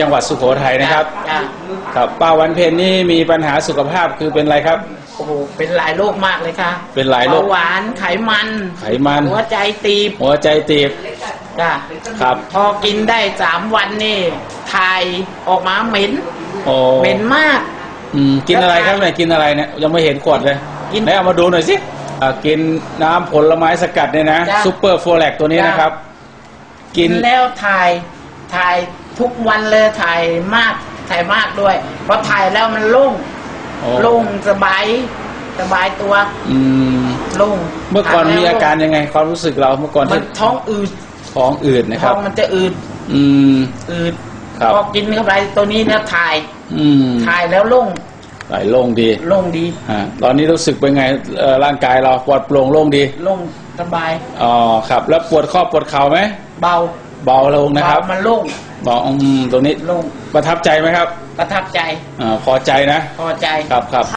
จังหวัดสุโขทัยนะครับจ้ะครับป้าวันเพ็ญนี่มีปัญหาสุขภาพคือเป็นอะไรครับ โอ้โหเป็นหลายโรคมากเลยค่ะเป็นหลายโรคเบาหวานไขมันไขมัน หัวใจตีบหัวใจตีบจ้ะครับ พอกินได้สามวันนี่ถ่ายออกมาเหม็นโอ้เหม็นมาก อืมกินอะไรครับเนี่ยกินอะไรเนี่ยยังไม่เห็นขวดเลยกินไหนเอามาดูหน่อยสิอ่ากินน้ำผลไม้สกัดเนี่ยนะจ้ะ ซูเปอร์โฟแลกตัวนี้จ้ะนะครับ กินแล้วถ่าย ถ่ายทุกวันเลยถ่ายมาก ถ่ายมากด้วยเพราะถ่ายแล้วมันโล่งโอ้โล่งสบายสบายตัว อืมโล่งเมื่อก่อนถ่ยมีแล้วอาการยังไง ความรู้สึกเราเมื่อก่อนมัที่นท้องอืดท้องอืดนะคท้รัอบงมันจะอืด อืม อืดครับพอกินเข้าไปตัวนี้เนี่ยถ่าย อืมถ่ายแล้วโล่งไหลโล่งดีโล่งดีอ่าตอนนี้รู้สึกเป็นไงเอ่อร่างกายเราปลอดโปร่งโล่งดีโล่งสบายอ๋อครับ แล้วปวดข้อปวดเข่าไหมเบา เบาลงนะครับเบามันโล่งบอกอืมตรงนี้โล่งประทับใจไหมครับ ประทับใจอ่าพอใจนะ พอใจครับครับ